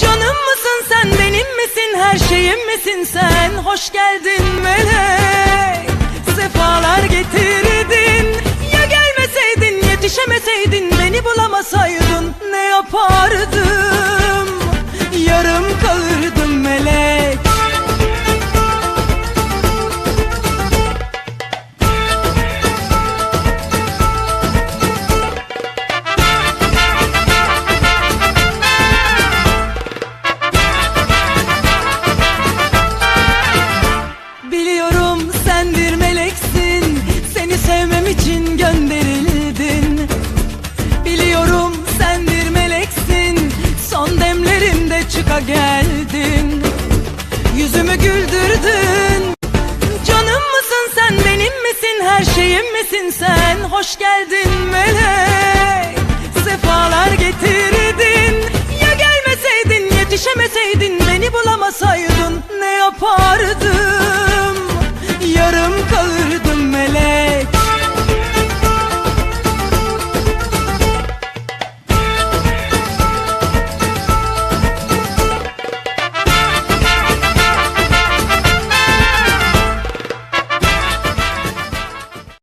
Canım mısın sen benim misin her şeyim misin sen? Hoş geldin melek Sefalar getirdin. Ya gelmeseydin yetişemeseydin Beni bulamasaydın için gönderildin. Biliyorum sen bir meleksin Son demlerimde çıka geldin. Yüzümü güldürdün. Canım mısın sen benim misin her şeyim misin sen? Hoş geldin melek Sefalar getirdin. Ya gelmeseydin yetişemeseydin Beni bulamasaydın